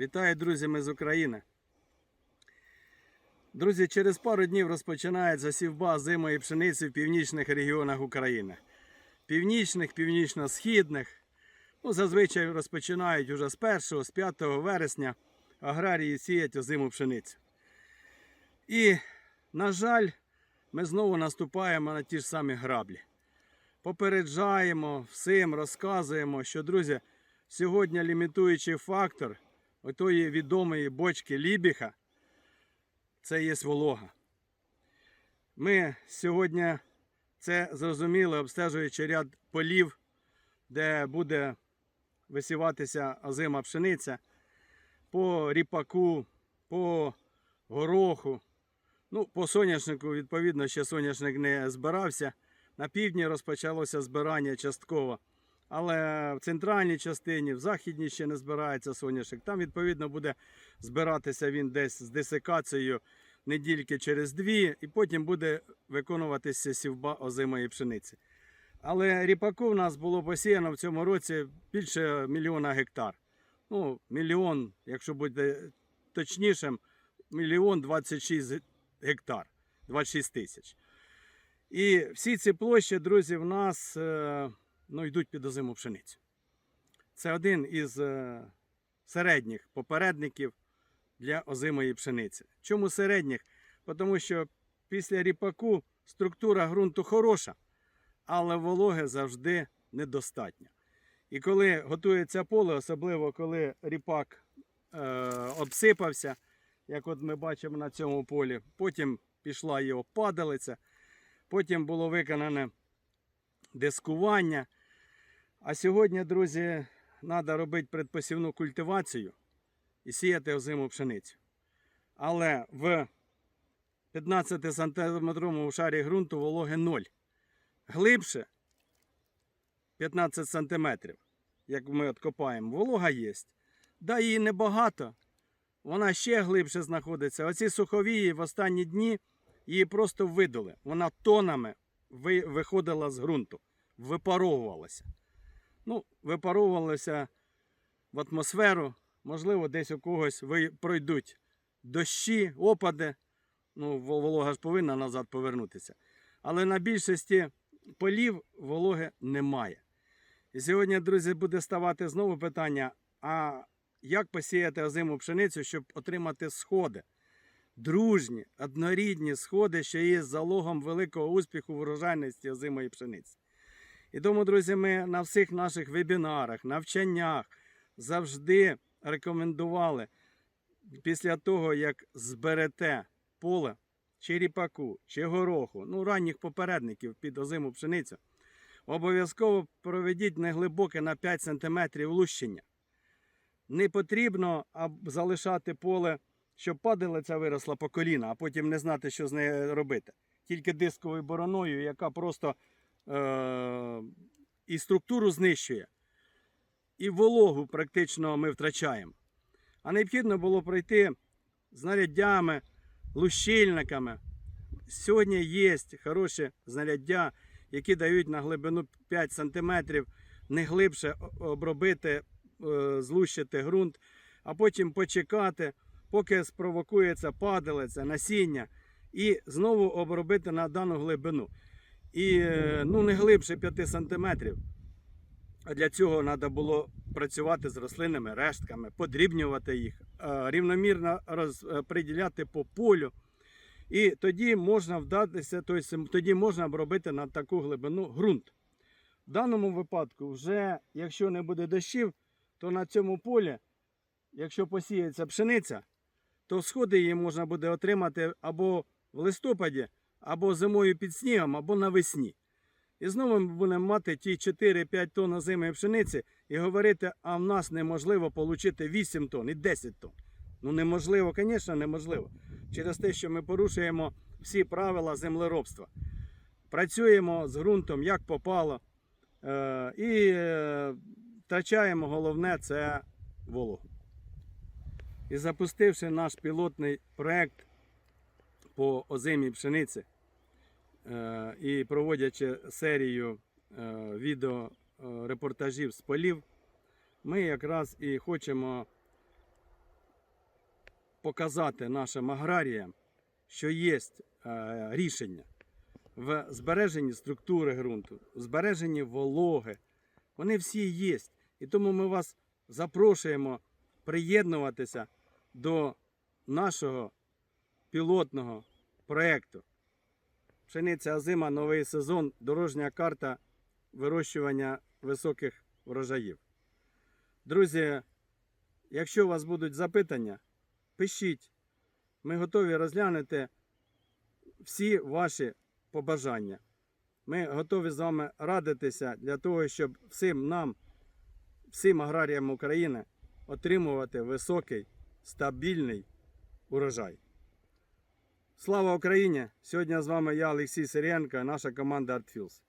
Вітаю, друзі, ми з України. Друзі, через пару днів розпочинається засівба зимої пшениці в північних регіонах України. Північних, північно-східних. Ну, зазвичай розпочинають уже з 1 з 5 вересня аграрії сіять озиму пшеницю. І, на жаль, ми знову наступаємо на ті ж самі граблі. Попереджаємо всім, розказуємо, що, друзі, сьогодні лімітуючий фактор отої відомої бочки Лібіха це є волога. Ми сьогодні це зрозуміли, обстежуючи ряд полів, де буде висіватися озима пшениця по ріпаку, по гороху. Ну, по соняшнику, відповідно, ще соняшник не збирався. На півдні розпочалося збирання частково. Але в центральній частині, в західній ще не збирається соняшник. Там, відповідно, буде збиратися він десь з десикацією недільки через дві, і потім буде виконуватися сівба озимої пшениці. Але ріпаку в нас було посіяно в цьому році більше мільйона гектар. Ну, мільйон, якщо буде точнішим, мільйон 26 гектар, 26 тисяч. І всі ці площі, друзі, в нас е, ну, йдуть під озиму пшеницю. Це один із е, середніх попередників для озимої пшениці. Чому середніх? Тому що після ріпаку структура ґрунту хороша, але вологи завжди недостатньо. І коли готується поле, особливо коли ріпак е, обсипався, як от ми бачимо на цьому полі, потім пішла його падалиця, потім було виконане дискування. А сьогодні, друзі, треба робити предпосівну культивацію і сіяти озиму пшеницю. Але в 15 сантиметровому шарі ґрунту вологи 0. Глибше 15 сантиметрів, як ми от копаємо, волога є. Да, її небагато, вона ще глибше знаходиться. Оці суховії в останні дні її просто видали. Вона тонами виходила з ґрунту, випаровувалася. Ну, випаровувалася в атмосферу, можливо, десь у когось пройдуть дощі, опади. Ну, волога ж повинна назад повернутися. Але на більшості полів вологи немає. І сьогодні, друзі, буде ставати знову питання: а як посіяти озиму пшеницю, щоб отримати сходи? Дружні, однорідні сходи, що є залогом великого успіху в урожайності озимої пшениці. І тому, друзі, ми на всіх наших вебінарах, навчаннях завжди рекомендували після того, як зберете поле чи ріпаку, чи гороху, ну ранніх попередників під озиму пшеницю, обов'язково проведіть неглибоке на 5 см лущення. Не потрібно залишати поле, щоб падалиця виросла по коліна, а потім не знати, що з нею робити. Тільки дисковою бороною, яка просто е- і структуру знищує, і вологу практично ми втрачаємо. А необхідно було пройти знаряддями, лущильниками. Сьогодні є хороші знаряддя, які дають на глибину 5 см не глибше обробити, е, злущити ґрунт, а потім почекати, поки спровокується падалиця, насіння, і знову обробити на дану глибину. І е, ну, не глибше 5 см. А для цього треба було працювати з рослинними рештками, подрібнювати їх, е, рівномірно розподіляти по полю. І тоді можна вдатися, тобто тоді можна обробити на таку глибину ґрунт. В даному випадку, вже якщо не буде дощів, то на цьому полі, якщо посіється пшениця, то сходи її можна буде отримати або в листопаді, або зимою під снігом, або навесні. І знову ми будемо мати ті 4-5 тонн озимої пшениці і говорити, а в нас неможливо отримати 8 тонн і 10 тонн. Ну неможливо, звісно, неможливо. Через те, що ми порушуємо всі правила землеробства. Працюємо з ґрунтом як попало. Е, і е, втрачаємо головне це вологу. І запустивши наш пілотний проект по озимій пшениці е, і проводячи серію е, відео е, з полів, ми якраз і хочемо показати нашим аграріям, що є рішення в збереженні структури ґрунту, в збереженні вологи. Вони всі є. І тому ми вас запрошуємо приєднуватися до нашого пілотного проєкту. Пшениця озима, новий сезон, дорожня карта вирощування високих врожаїв. Друзі, якщо у вас будуть запитання, пишіть. Ми готові розглянути всі ваші побажання. Ми готові з вами радитися для того, щоб всім нам, всім аграріям України отримувати високий, стабільний урожай. Слава Україні! Сьогодні з вами я, Олексій Сирієнко, наша команда ArtFields.